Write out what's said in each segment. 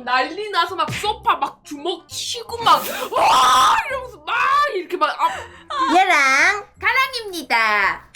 막 난리 나서 막 소파 막 주먹 치고 막 와! 이러면서 막 이렇게 막 아, 얘랑 사랑입니다.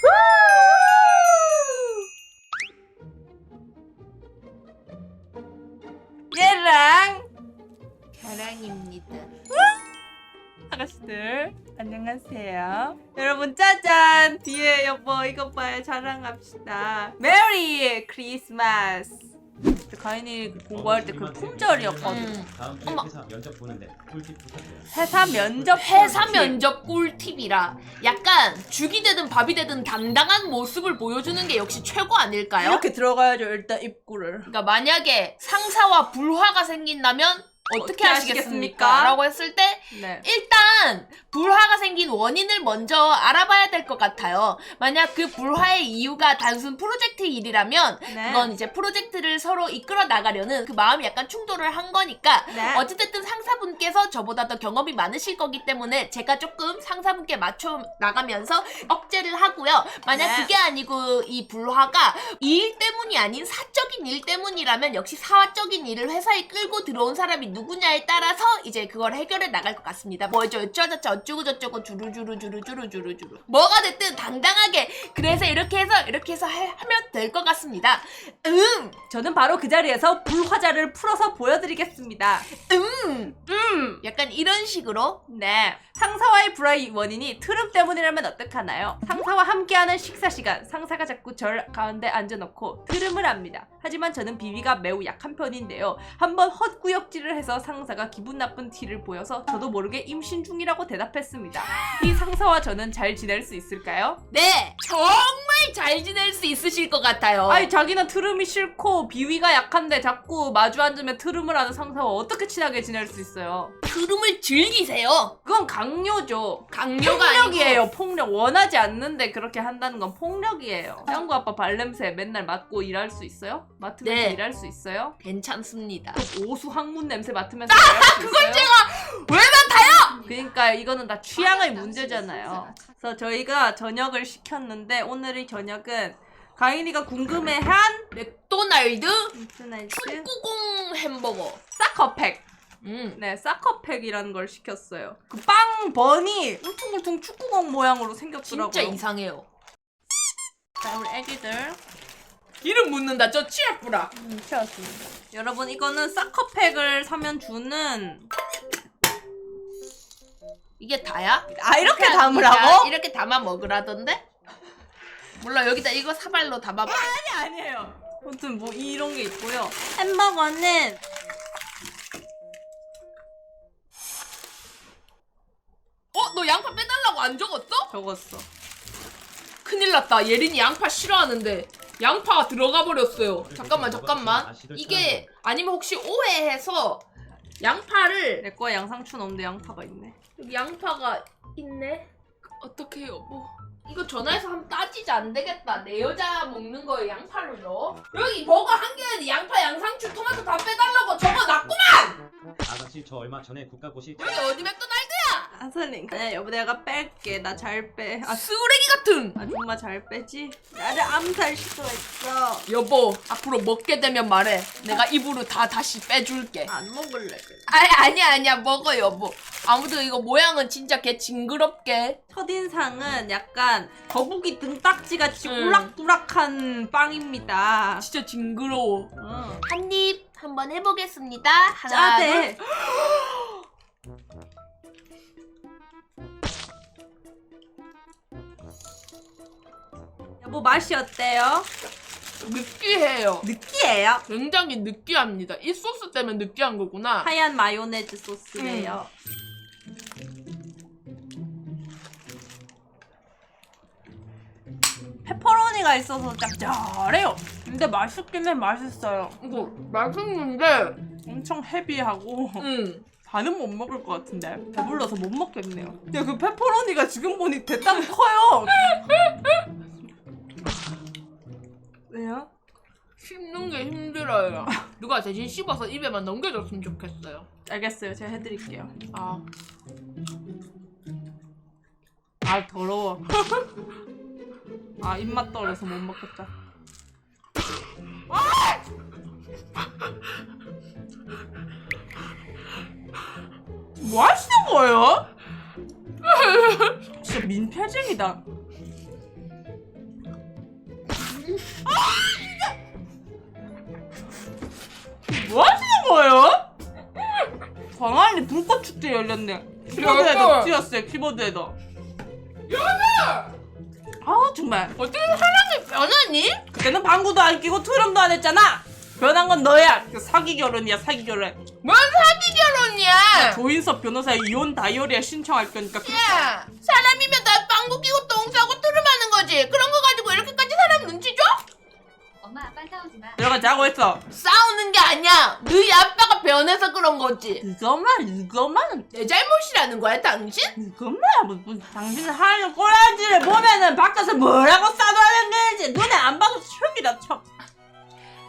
가인이 공부할 때 그 품절이었거든. 음. 다음 주에 어머. 회사 면접 보는데 꿀팁 부탁해요. 회사 면접 회사 꿀팁. 면접 꿀팁이라 약간 죽이 되든 밥이 되든 당당한 모습을 보여주는 게 역시 최고 아닐까요? 이렇게 들어가야죠 일단 입구를. 그러니까 만약에 상사와 불화가 생긴다면 어떻게, 하시겠습니까? 라고 했을 때 네. 일단 불화가 생긴 원인을 먼저 알아봐야 될 것 같아요. 만약 그 불화의 이유가 단순 프로젝트 일이라면 네. 그건 이제 프로젝트를 서로 이끌어 나가려는 그 마음이 약간 충돌을 한 거니까 네. 어찌됐든 상사분께서 저보다 더 경험이 많으실 거기 때문에 제가 조금 상사분께 맞춰 나가면서 억제를 하고요. 만약 네. 그게 아니고 이 불화가 일 때문이 아닌 사적인 일 때문이라면 역시 사적인 일을 회사에 끌고 들어온 사람이 누구냐에 따라서 이제 그걸 해결해 나갈 것 같습니다. 뭐죠? 어쩌저쩌 어쩌고 저쩌고 주루주루 주루주루 주루주루 뭐가 됐든 당당하게 그래서 이렇게 해서 이렇게 해서 해- 하면 될 것 같습니다. 음, 저는 바로 그 자리에서 불화자를 풀어서 보여드리겠습니다. 음, 음. 약간 이런 식으로 네. 상사와의 불화의 원인이 트름 때문이라면 어떡하나요? 상사와 함께하는 식사 시간, 상사가 자꾸 절 가운데 앉아놓고 트름을 합니다. 하지만 저는 비위가 매우 약한 편인데요. 한번 헛구역질을 해서 상사가 기분 나쁜 티를 보여서 저도 모르게 임신 중이라고 대답했습니다. 이 상사와 저는 잘 지낼 수 있을까요? 네 정말 잘 지낼 수 있으실 것 같아요. 아니 자기는 트름이 싫고 비위가 약한데 자꾸 마주 앉으면 트름을 하는 상사와 어떻게 친하게 지낼 수 있어요? 흐름을 즐기세요. 그건 강요죠. 강요가 폭력이에요. 아니고 폭력. 원하지 않는데 그렇게 한다는 건 폭력이에요. 형구 아빠 발냄새 맨날 맡고 일할 수 있어요? 맡으면서 네. 일할 수 있어요? 괜찮습니다. 오수 항문 냄새 맡으면서 일할 수 있어요? 그걸 제가 왜 맡아요? 그러니까 이거는 다 취향의 문제잖아요. 그래서 저희가 저녁을 시켰는데 오늘의 저녁은 가인이가 궁금해한 맥도날드 맥도날드 축구공 햄버거. 사커팩. 음. 네, 사커팩이라는 걸 시켰어요. 그빵 번이 울퉁불퉁 축구공 모양으로 생겼더라고요. 진짜 이상해요. 자, 우리 애기들 이름 묻는다. 저 취약부라. 음, 키웠습니다. 여러분 이거는 사커팩을 사면 주는 이게 다야? 아 이렇게 그냥 담으라고? 이렇게 담아 먹으라던데? 몰라 여기다 이거 사발로 담아봐. 아니 아니에요. 아무튼 뭐 이런 게 있고요. 햄버거는 너 양파 빼달라고 안 적었어? 적었어. 큰일 났다. 예린이 양파 싫어하는데 양파가 들어가 버렸어요. 잠깐만 잠깐만. 이게 아니면 혹시 오해해서 양파를 내 거에 양상추 넣는데 양파가 있네. 여기 양파가 있네. 어떻게 여보? 이거 전화해서 한번 따지지 안 되겠다. 내 여자 먹는 거에 양파를 넣어? 여기 버거 한 개에 양파, 양상추, 토마토 다 빼달라고 적어놨구만! 아가씨 저 얼마 전에 국가고시 여기 어디 맥도날드 야? 아슬링. 그냥 여보 내가 뺄게. 나 잘 빼. 아 쓰레기 같은! 아줌마 잘 빼지? 나를 암살 시도했어. 여보, 앞으로 먹게 되면 말해. 내가 입으로 다 다시 빼줄게. 안 먹을래. 그래. 아니, 아니야, 아니야. 먹어, 여보. 아무튼 이거 모양은 진짜 개 징그럽게. 첫인상은 약간 거북이 등딱지 같이 음. 오락부락한 빵입니다. 진짜 징그러워. 어. 한입 한번 해보겠습니다. 하나, 짜대. 여보 맛이 어때요? 느끼해요. 느끼해요. 굉장히 느끼합니다. 이 소스 때문에 느끼한 거구나. 하얀 마요네즈 소스예요. 페퍼로니가 있어서 짭짤해요. 근데 맛있긴 해 맛있어요. 이거 맛있는데, 엄청 헤비하고 음. 반은 못 먹을 것 같은데 배불러서 못 먹겠네요. 근데 그 페퍼로니가 지금 보니 대따 커요. 왜요? 씹는 게 힘들어요. 누가 대신 씹어서 입에만 넘겨줬으면 좋겠어요. 알겠어요. 제가 해드릴게요. 아, 아 더러워. 아 입맛 떨어서 못 먹겠다. 뭐 하시는 거예요? 진짜 민폐쟁이다. 뭐 하시는 거예요? 광안리 불꽃 축제 열렸네. 키보드에도 열어. 띄었어요. 키보드에도. 열어! 아 정말. 어떻게 사람이 변하니? 그때는 방구도 안 끼고 트럼도 안 했잖아. 변한 건 너야. 그 사기 결혼이야 사기 결혼. 뭔 사기 결혼이야? 조인섭 변호사의 이혼 다이어리에 신청할 거니까. 그- 야, 사람이면 다 빵구 끼고 똥 싸고 트름하는 거지. 그런 거 싸우지 마. 내가 자고 했어. 싸우는 게 아니야. 너희 아빠가 변해서 그런 거지. 이것만 이것만 내 잘못이라는 거야, 당신? 이것만 뭐, 뭐 당신 하는 꼬라지를 보면은 밖에서 뭐라고 싸돌아는 거지 눈에 안 봐도 척이다 척.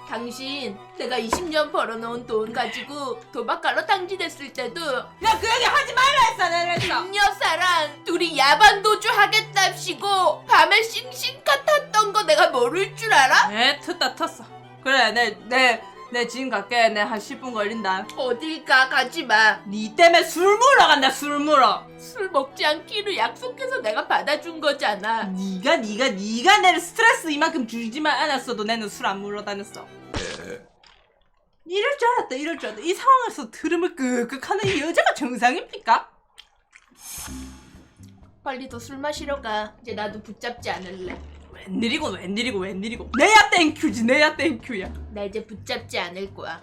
당신, 내가 20년 벌어놓은 돈 가지고 도박가로 당진했을 때도 야그 얘기 하지 말라 했어 내가 했어. 이 여사랑 둘이 야반 도주 하겠답시고 밤에 싱싱카 탔던 거 내가 모를 줄 알아? 에 텄다 텄어. 그래 내 내 내 지금 갈게 내 한 10분 걸린다. 어딜 가, 가지 마. 니 때문에 술 물어 간다 술 물어. 술 먹지 않기로 약속해서 내가 받아준 거잖아. 니가 니가 니가 내를 스트레스 이만큼 주지만 않았어도 나는 술 안 물어 다녔어. 이럴 줄 알았다 이럴 줄 알았다 이 상황에서 트름을 끄끄 하는 이 여자가 정상입니까? 빨리 더 술 마시러 가. 이제 나도 붙잡지 않을래. 웬일이고 웬일이고 웬일이고 내야 땡큐지 내야 땡큐야 나 이제 붙잡지 않을 거야.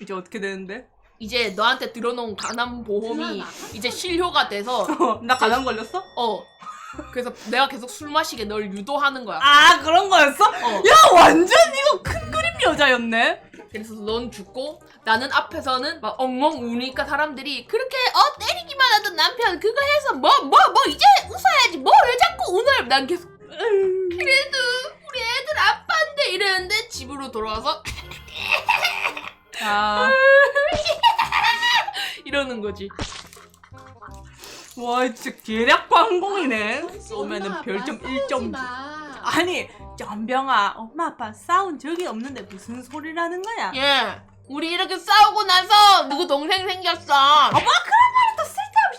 이제 어떻게 되는데? 이제 너한테 들어놓은 간암 보험이. 이제 실효가 돼서 어, 나 가난 걸렸어? 어. 그래서 내가 계속 술 마시게 널 유도하는 거야. 아 그런 거였어? 어. 야 완전 이거 큰 그림 여자였네 그래서 넌 죽고 나는 앞에서는 막 엉엉 우니까 사람들이 그렇게 어 때리기만 하던 남편 그거 해서 뭐 뭐 뭐 이제 웃어야지 뭐 왜 자꾸 우는 난 계속 그래도 우리 애들 아빠인데 이랬는데 집으로 돌아와서 아, 이러는 거지. 와 진짜 계략 광공이네 쏘면은 별점 1점 마. 아니 연병아 엄마 아빠 싸운 적이 없는데 무슨 소리라는 거야 예. 우리 이렇게 싸우고 나서 누구 동생 생겼어. 어머 쓸데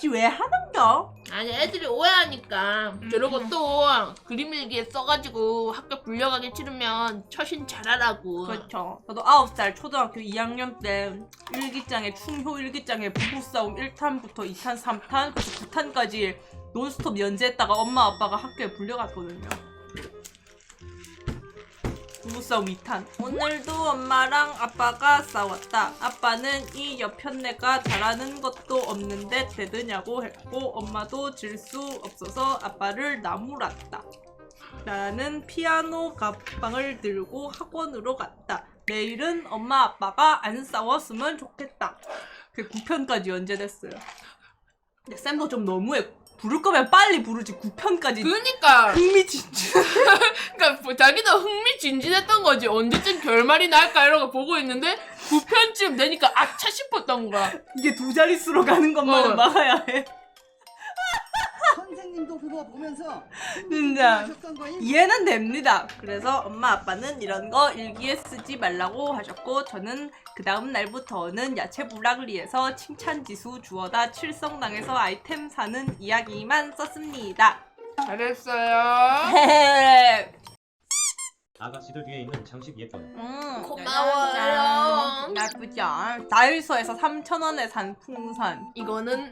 없이 왜 하는겨? 아니 애들이 오해하니까 음. 저러고 또 그림 일기에 써가지고 학교 불려가기 싫으면 처신 잘하라고. 그렇죠. 저도 9살 초등학교 2학년 때 일기장에 충효 일기장에 부부싸움 1탄부터 2탄, 3탄, 그래서 9탄까지 논스톱 연재했다가 엄마 아빠가 학교에 불려갔거든요. 부부싸움 2탄. 오늘도 엄마랑 아빠가 싸웠다. 아빠는 이 옆편네가 잘하는 것도 없는데 되드냐고 했고 엄마도 질 수 없어서 아빠를 나무랐다. 나는 피아노 가방을 들고 학원으로 갔다. 내일은 엄마 아빠가 안 싸웠으면 좋겠다. 그 9편까지 연재됐어요. 근데 쌤도 좀 너무해. 부를 거면 빨리 부르지 9편까지 그러니까 흥미진진. 그러니까 뭐 자기도 흥미진진했던 거지 언제쯤 결말이 날까 이러고 보고 있는데 9편쯤 되니까 아차 싶었던 거야 이게 두 자릿수로 가는 것만은 어. 막아야 해. 선생님도 그거 보면서 진짜. 하셨던 거임? 이해는 됩니다. 그래서 엄마 아빠는 이런 거 일기에 쓰지 말라고 하셨고 저는 그 다음 날부터는 야채 불라그리에서 칭찬 지수 주어다 칠성당에서 아이템 사는 이야기만 썼습니다. 잘했어요 아가씨들 뒤에 있는 장식 예뻐요. 음, 고마워요. 짜잔. 예쁘죠? 다이소에서 3,000원에 산 풍선. 이거는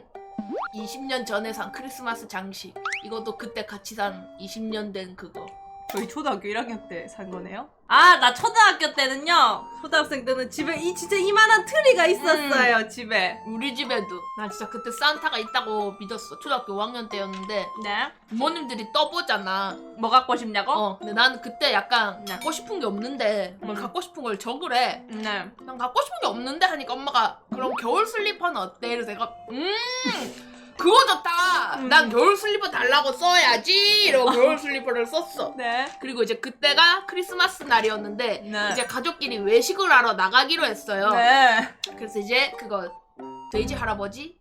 20년 전에 산 크리스마스 장식 이것도 그때 같이 산 20년 된 그거 저희 초등학교 1학년 때 산 거네요. 아, 나 초등학교 때는요. 초등학생 때는 집에 이 진짜 이만한 트리가 있었어요, 집에. 우리 집에도 나 진짜 그때 산타가 있다고 믿었어 초등학교 5학년 때였는데 네. 부모님들이 떠보잖아 뭐 갖고 싶냐고? 어 근데 나는 그때 약간 네. 갖고 싶은 게 없는데 뭘 음. 갖고 싶은 걸 적으래 네. 난 갖고 싶은 게 없는데 하니까 엄마가 그럼 겨울 슬리퍼는 어때? 이래서 내가 음 그거 좋다 음. 난 겨울 슬리퍼 달라고 써야지 이러고 겨울 슬리퍼를 썼어 네. 그리고 이제 그때가 크리스마스 날이었는데 네. 이제 가족끼리 외식을 하러 나가기로 했어요 네. 그래서 이제 그거 돼지 할아버지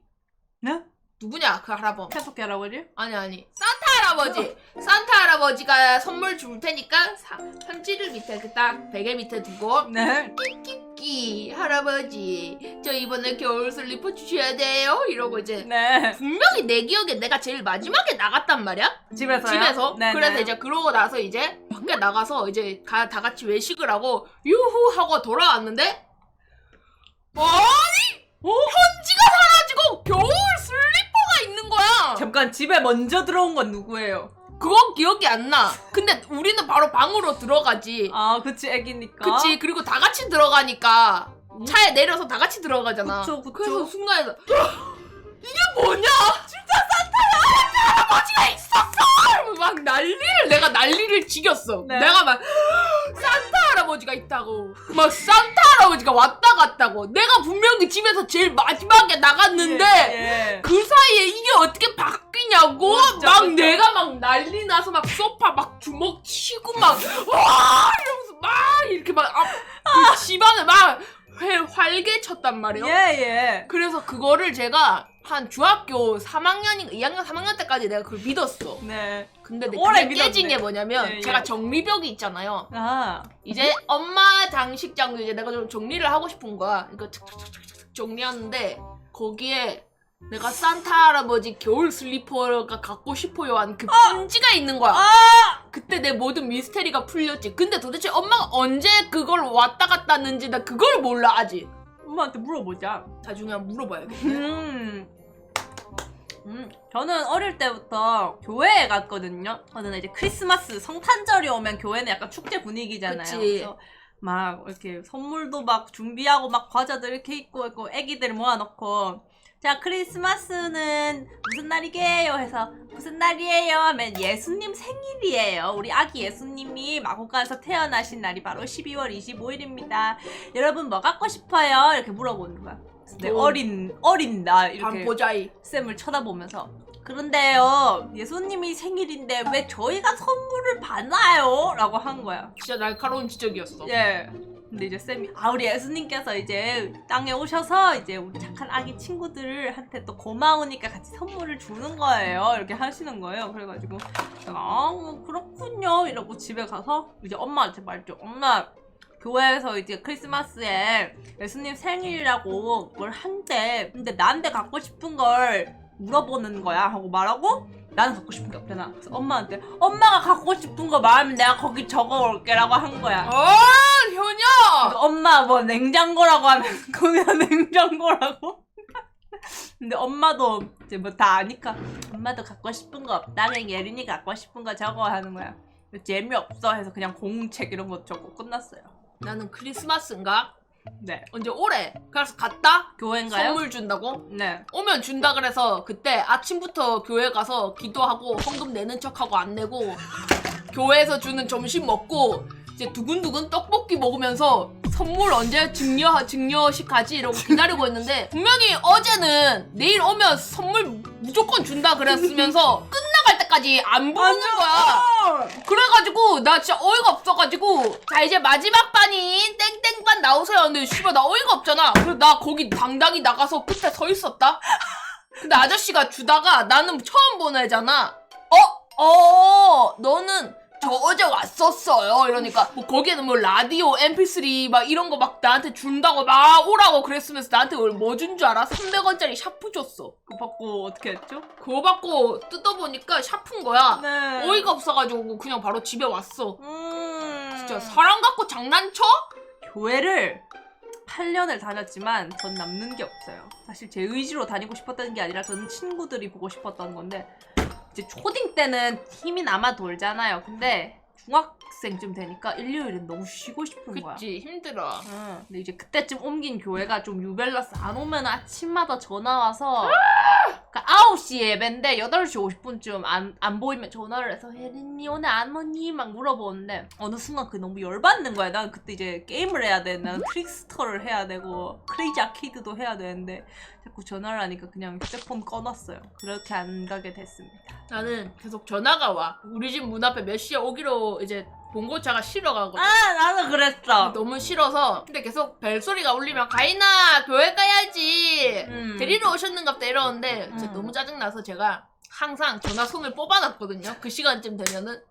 네? 누구냐 그 할아버지 태석기 할아버지? 아니 아니 산타 할아버지 산타 할아버지가 선물 줄 테니까 사- 편지를 밑에 그딱 베개 밑에 두고 네. 끼 할아버지 저 이번에 겨울 슬리퍼 주셔야 돼요 이러고 이제 네. 분명히 내 기억에 내가 제일 마지막에 나갔단 말이야 집에서요? 집에서 네, 그래서 네. 이제 그러고 나서 이제 밖에 나가서 이제 가, 다 같이 외식을 하고 유후 하고 돌아왔는데 아니 어? 편지가 사라지고 겨울 거야 잠깐 집에 먼저 들어온 건 누구예요? 그건 기억이 안 나. 근데 우리는 바로 방으로 들어가지. 아 그치 애기니까. 그치. 그리고 다 같이 들어가니까 차에 내려서 다 같이 들어가잖아. 그쵸, 그쵸. 그래서 순간에서 이게 뭐냐? 진짜 산타 할 아버지가 있었어! 막 난리를 내가 난리를 지겼어. 네. 내가 막 산타 할아버지가 있다고. 막 산타 할아버지가 왔다 갔다고. 내가 분명히 집에서 제일 마지막에 나갔는데 예, 예. 그 사이에 이게 어떻게 바뀌냐고 맞죠, 막 맞죠. 내가 막 난리 나서 막 소파 막 주먹 치고 막와 이러면서 막 이렇게 막 앞, 그 집안을 막 회, 활개 쳤단 말이에요. 예, 예. 그래서 그거를 제가 한 중학교 3학년인가 2학년 3학년 때까지 내가 그걸 믿었어. 네. 근데 내 오래 그게 깨진 믿었네. 게 뭐냐면 예, 예. 제가 정리벽이 있잖아요. 아. 이제 엄마 장식장도 이제 내가 좀 정리를 하고 싶은 거야. 이거 툭툭툭툭 정리하는데 거기에 내가 산타 할아버지 겨울 슬리퍼가 갖고 싶어요 한 그 편지가 있는 거야. 아! 그때 내 모든 미스테리가 풀렸지. 근데 도대체 엄마가 언제 그걸 왔다 갔다 했는지 나 그걸 몰라 아직. 엄마한테 물어보자. 나중에 한번 물어봐야겠네. 음. 음, 저는 어릴 때부터 교회에 갔거든요. 저는 이제 크리스마스 성탄절이 오면 교회는 약간 축제 분위기잖아요. 그치. 그래서 막 이렇게 선물도 막 준비하고 막 과자들 이렇게 있고 있고 애기들 모아놓고 자 크리스마스는 무슨 날이게요? 해서 무슨 날이에요? 하면 예수님 생일이에요. 우리 아기 예수님이 마곡간에서 태어나신 날이 바로 12월 25일입니다. 여러분 뭐 갖고 싶어요? 이렇게 물어보는 거야. 내 오. 어린 어린 나 이렇게 반보자이. 쌤을 쳐다보면서. 그런데요 예수님이 생일인데 왜 저희가 선물을 받나요? 라고 한 거야. 진짜 날카로운 지적이었어. 예 근데 이제 쌤이 아 우리 예수님께서 이제 땅에 오셔서 이제 우리 착한 아기 친구들한테 또 고마우니까 같이 선물을 주는 거예요. 이렇게 하시는 거예요. 그래가지고 아 뭐 그렇군요. 이러고 집에 가서 이제 엄마한테 말죠 엄마 교회에서 이제 크리스마스에 예수님 생일이라고 뭘 한대. 근데 나한테 갖고 싶은 걸 물어보는 거야. 하고 말하고 나는 갖고 싶은 게 없잖아. 그래서 엄마한테 엄마가 갖고 싶은 거 말하면 내가 거기 적어올게 라고 한 거야. 아 현야. 그래서 엄마 뭐 냉장고라고 하면 거기다 냉장고라고? 근데 엄마도 이제 뭐 다 아니까 엄마도 갖고 싶은 거 없다. 그냥 예린이 갖고 싶은 거 적어 하는 거야. 재미없어 해서 그냥 공책 이런 거 적고 끝났어요. 나는 크리스마스인가 네. 언제? 올해. 그래서 갔다? 교회인가요? 선물 준다고? 네. 오면 준다 그래서 그때 아침부터 교회 가서 기도하고 헌금 내는 척하고 안 내고 교회에서 주는 점심 먹고 이제 두근두근 떡볶이 먹으면서 선물 언제 증여 증여식 가지? 이러고 기다리고 있는데 분명히 어제는 내일 오면 선물 무조건 준다 그랬으면서 끝나갈 때까지 안 부르는 거야. 그래가지고 나 진짜 어이가 없어가지고 자 이제 마지막 반인 땡땡 반 나오세요 근데 씨발 나 어이가 없잖아 그래서 나 거기 당당히 나가서 끝에 서 있었다 근데 아저씨가 주다가 나는 처음 보는 애잖아 어? 어 너는 저 어제 왔었어요 이러니까 뭐 거기에는 뭐 라디오 mp3 막 이런 거 막 나한테 준다고 막 오라고 그랬으면서 나한테 뭐 준 줄 알아? 300원짜리 샤프 줬어 그거 받고 어떻게 했죠? 그거 받고 뜯어보니까 샤프인 거야 네 어이가 없어가지고 그냥 바로 집에 왔어. 음... 진짜 사람 갖고 장난쳐? 교회를 8년을 다녔지만 전 남는 게 없어요. 사실 제 의지로 다니고 싶었던 게 아니라 저는 친구들이 보고 싶었던 건데 이제 초딩 때는 힘이 남아 돌잖아요. 근데 중학 생쯤 되니까 일요일은 너무 쉬고 싶은 거야. 그치 힘들어. 응. 근데 이제 그때쯤 옮긴 교회가 좀 유별나서 안 오면 아침마다 전화 와서 그러니까 9시 예배인데 8시 50분쯤 안, 안 보이면 전화를 해서 혜린이 오늘 안 오니? 막 물어보는데 어느 순간 그게 너무 열받는 거야 난 그때 이제 게임을 해야 돼 나는 트릭스터를 해야 되고 크레이지 아케이드도 해야 되는데 자꾸 전화를 하니까 그냥 휴대폰 꺼놨어요 그렇게 안 가게 됐습니다 나는 계속 전화가 와. 우리 집 문 앞에 몇 시에 오기로 이제 본고차가 싫어가거든. 아 나도 그랬어 너무 싫어서 근데 계속 벨소리가 울리면 가인아 교회 가야지 음. 데리러 오셨는갑다 이러는데 진짜 음. 너무 짜증나서 제가 항상 전화 손을 뽑아놨거든요. 그 시간쯤 되면은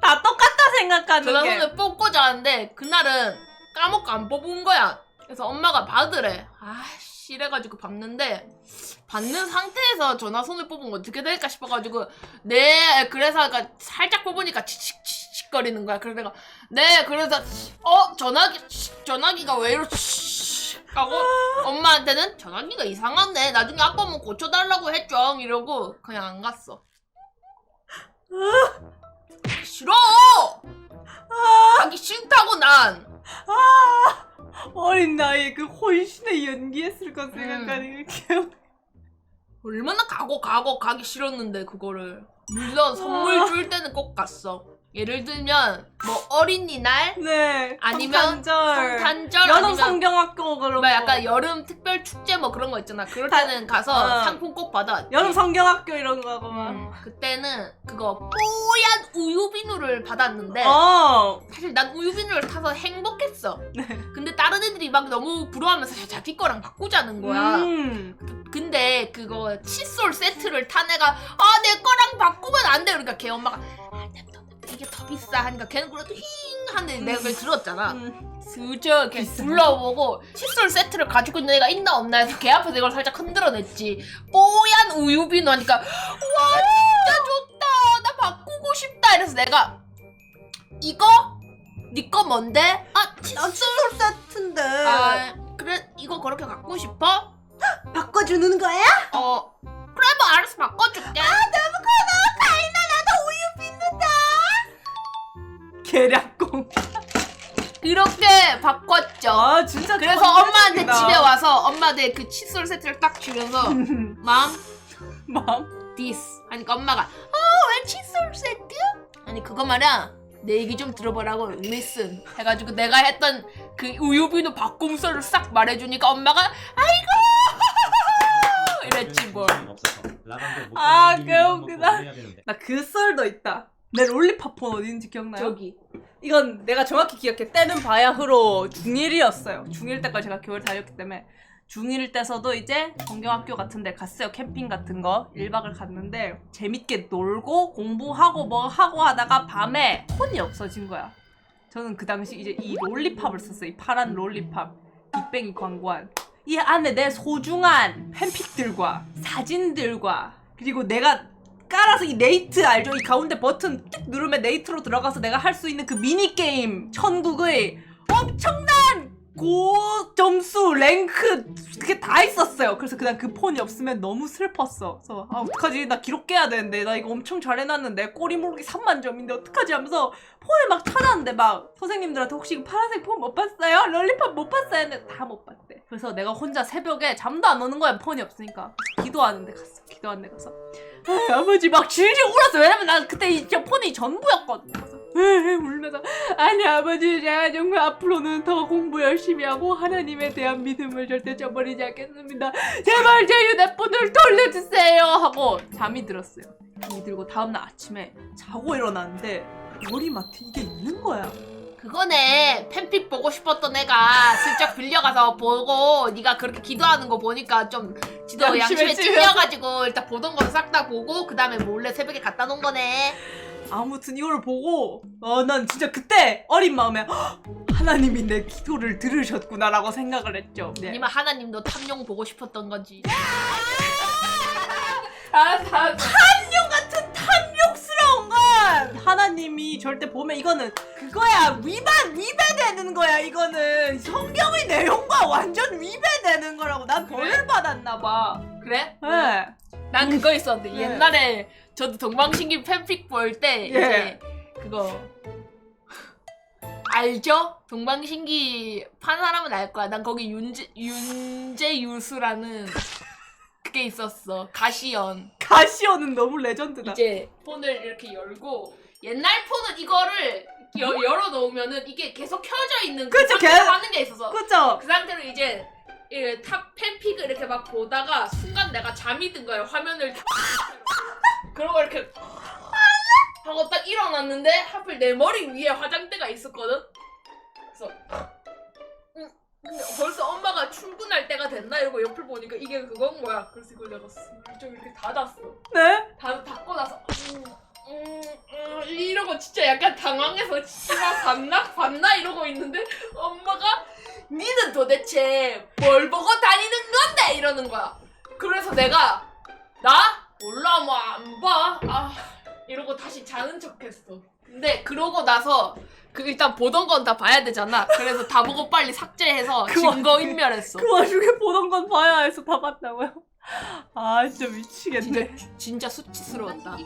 다 똑같다 생각하는 전화 게. 손을 뽑고 자는데 그날은 까먹고 안 뽑은 거야. 그래서 엄마가 받으래. 아씨 이래가지고 받는데 받는 상태에서 전화 손을 뽑으면 어떻게 될까 싶어가지고 네 그래서 살짝 뽑으니까 치칙치 칙 거리는 거야. 그래서 내가 네 그래서 어 전화기 전화기가 왜 이러지 하고 엄마한테는 전화기가 이상한데 나중에 아빠 뭐 고쳐달라고 했죠 이러고 그냥 안 갔어. 싫어. 가기 싫다고 난. 어린 나이에 그 혼신의 연기했을 거 음. 생각하니 기억. 얼마나 가고 가고 가기 싫었는데 그거를 물론 선물 줄 때는 꼭 갔어 예를 들면 뭐 어린이날 네. 아니면 성탄절. 성탄절 여름 아니면 성경학교 그런 뭐 거. 약간 여름 특별 축제 뭐 그런 거 있잖아 그럴 다- 때는 가서 어. 상품 꼭 받아 여름 성경학교 이런 거 하고만. 음, 그때는 그거 뽀얀 우유 비누를 받았는데 어. 사실 난 우유 비누를 타서 행복했어 네. 근데 다른 애들이 막 너무 부러워하면서 자기 거랑 바꾸자는 거야 음. 근데 그거 칫솔 세트를 탄 애가 아 내 거랑 바꾸면 안 돼 그러니까 걔 엄마가. 이게 더 비싸 하니까 걔는 그래도 힝 하는데 내가 그걸 들었잖아 음. 슬쩍 이렇게 둘러보고 칫솔 세트를 가지고 있는 애가 있나 없나 해서 걔 앞에서 이걸 살짝 흔들어냈지 뽀얀 우유 비누 하니까 와 진짜 좋다 나 바꾸고 싶다 이래서 내가 이거? 네거 뭔데? 아 칫솔 세트인데. 아 그래 이거 그렇게 갖고 싶어? 바꿔주는 거야? 어 그래 뭐 알아서 바꿔줄게 계략공. 이렇게 바꿨죠 아 진짜. 그래서 천재적이다. 엄마한테 집에 와서 엄마한테 그 칫솔 세트를 딱 주면서 맘 마음. this 하니까 엄마가 어왜 칫솔 세트? 아니 그거 말이야 내 얘기 좀 들어보라고 listen 해가지고 내가 했던 그 우유비누 바꿈설을 싹 말해주니까 엄마가 아이고 이랬지 없어서 못 아, 이유는 먹고 웃기다. 나 그 썰도 있다. 내 롤리팝폰 어딘지 기억나요? 저기 이건 내가 정확히 기억해. 때는 바야흐로 중1이었어요. 중1 때까지 제가 교회를 다녔기 때문에 중1 때서도 이제 성경학교 같은 데 갔어요. 캠핑 같은 거 1박을 갔는데 재밌게 놀고 공부하고 뭐 하고 하다가 밤에 폰이 없어진 거야. 저는 그 당시 이제 이 롤리팝을 썼어요. 이 파란 롤리팝. 빅뱅이 광고한. 이 안에 내 소중한 팬픽들과 사진들과 그리고 내가 깔아서 이 네이트 알죠? 이 가운데 버튼 뚝 누르면 네이트로 들어가서 내가 할 수 있는 그 미니게임 천국의 엄청난 고 점수 랭크 그게 다 있었어요. 그래서 그냥 그 폰이 없으면 너무 슬펐어. 그래서 아 어떡하지? 나 기록 깨야 되는데 나 이거 엄청 잘 해놨는데 꼬리 모르기 3만 점인데 어떡하지? 하면서 폰을 막 찾았는데 막 선생님들한테 혹시 파란색 폰 못 봤어요? 롤리팝 못 봤어요? 근데 다 못 봤대. 그래서 내가 혼자 새벽에 잠도 안 오는 거야 폰이 없으니까 기도하는데 갔어. 기도하는데 가서 아, 아버지 막 질질 울었어. 왜냐면 난 그때 이 진짜 폰이 전부였거든. 으으 울면서 아니 아버지 제가 정말 앞으로는 더 공부 열심히 하고 하나님에 대한 믿음을 절대 저버리지 않겠습니다. 제발 제 휴대폰을 돌려주세요 하고 잠이 들었어요. 잠이 들고 다음날 아침에 자고 일어났는데 머리맡에 이게 있는 거야. 그거네 팬픽 보고 싶었던 애가 슬쩍 빌려가서 보고 네가 그렇게 기도하는 거 보니까 좀 지도 양심에. 찔려가지고 일단 보던 거는 싹다 보고 그 다음에 몰래 새벽에 갖다 놓은 거네 아무튼 이걸 보고 어, 난 진짜 그때 어린 마음에 "헉, 하나님이 내 기도를 들으셨구나라고 생각을 했죠. 네. 아니면 하나님도 탐용 보고 싶었던 거지 아, 다, 탐욕 같은 탐욕스러운 건 하나님이 절대 보면 이거는 그거야 위반 위배되는 거야 이거는 성경의 내용과 완전 위배되는 거라고 난 벌을 받았나 봐. 그래? 네. 난 그거 있었는데 네. 옛날에 저도 동방신기 팬픽 볼때 예. 이제 그거 알죠? 동방신기 판 사람은 알 거야. 난 거기 윤재 윤재유수라는 그게 있었어. 가시연. 가시오는 너무 레전드다. 이제 폰을 이렇게 열고 옛날 폰은 이거를 여, 열어 놓으면은 이게 계속 켜져 있는 그 그쵸, 상태로 계속- 하는 게 있어서 그죠? 그 상태로 이제 이탑 팬픽을 이렇게 막 보다가 순간 내가 잠이 든 거예요. 화면을 그러고 이렇게 하고 딱 일어났는데 하필 내 머리 위에 화장대가 있었거든. 그래서 응, 근데 벌써 엄마가 출근할 때가 됐나 이러고 옆을 보니까 이게 그건 거야. 그래서 이걸 내가 슬쩍 이렇게 닫았어. 네? 다 닫고 나서 음, 음, 음, 이러고 진짜 약간 당황해서 진짜 봤나 봤나 이러고 있는데 엄마가 니는 도대체 뭘 보고 다니는 건데 이러는 거야. 그래서 내가 나 몰라 뭐 안 봐. 아 이러고 다시 자는 척했어. 근데 그러고 나서 그 일단 보던 건 다 봐야 되잖아. 그래서 다 보고 빨리 삭제해서 그 와- 증거 인멸했어. 그 와중에 보던 건 봐야 해서 다 봤다고요? 아 진짜 미치겠네. 진짜 수치스러웠다.